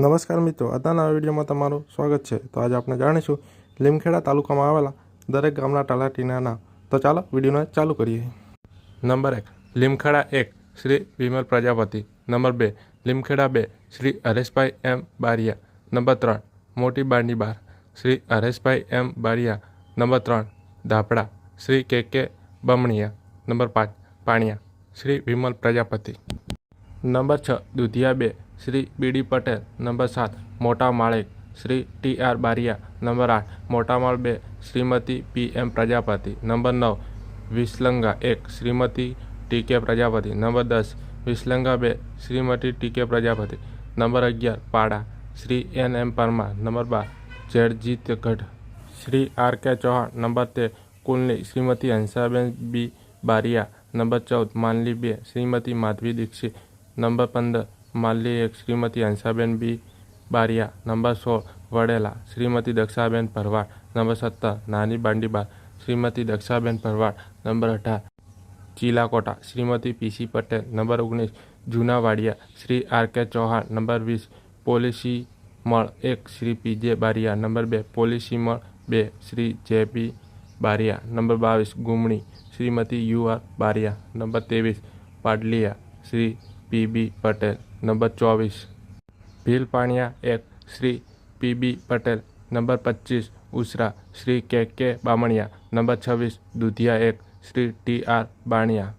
નમસ્કાર મિત્રો, અત્યારના વિડીયોમાં તમારું સ્વાગત છે. તો આજે આપણે જાણીશું, લીમખેડા તાલુકામાં આવેલા દરેક ગામના તલાટીના નામ તો ચાલો વિડીયોને ચાલુ કરીએ. નંબર એક, લીમખેડા એક, શ્રી વિમલ પ્રજાપતિ. નંબર બે, લીમખેડા બે, શ્રી હરેશભાઈ એમ બારિયા. નંબર ત્રણ, મોટી બાંડી બાર, શ્રી હરેશભાઈ એમ બારિયા. નંબર ત્રણ, Dhapda, Shri K K Bamaniya. Number પાંચ, પાણિયા, શ્રી વિમલ પ્રજાપતિ. નંબર છ દુધિયા બે Shri B D Patel. Number સાત Mota Malek Shri T R Baria. Number આઠ મોટામાળ બે Shrimati P M Prajapati. Number નવ, વિસલંગા એક, શ્રીમતી ટી કે પ્રજાપતિ. નંબર દસ વિસલંગા બે શ્રીમતી ટી કે પ્રજાપતિ. નંબર અગિયાર, Pada, Shri N M Parmar. Number બાર, Jadjit Gadh. Shri R K Chauhan. Number તેર, કુલની, શ્રીમતી હંસાબેન બી બારિયા. નંબર ચૌદ માનલી બે શ્રીમતી માધવી દીક્ષિત. નંબર પંદર માલલી એક શ્રીમતી હંસાબેન બી બારિયા. નંબર સોળ, વડેલા, શ્રીમતી દક્ષાબેન ભરવાડ. નંબર સત્તર, નાની બાંડીબાર, શ્રીમતી દક્ષાબેન ભરવાડ. નંબર અઢાર, Chilakota, Shrimati P C Patel. Number ઓગણીસ, Junavadiya, Shri R K Chauhan. Number વીસ, પોલિસી મળ એક, Shri P J Baria. Number બે, પોલિસી મળ બે, Shri J P Baria. Number બાવીસ, Gumani, Shrimati U R Baria. Number ત્રેવીસ, Padaliya, Shri P B Patel number ચોવીસ ભીલપાણિયા એક Shri P B Patel number પચીસ ઉસરા શ્રી કે કે બામણિયા નંબર છવ્વીસ દુધિયા એક શ્રી ટી આર બાણિયા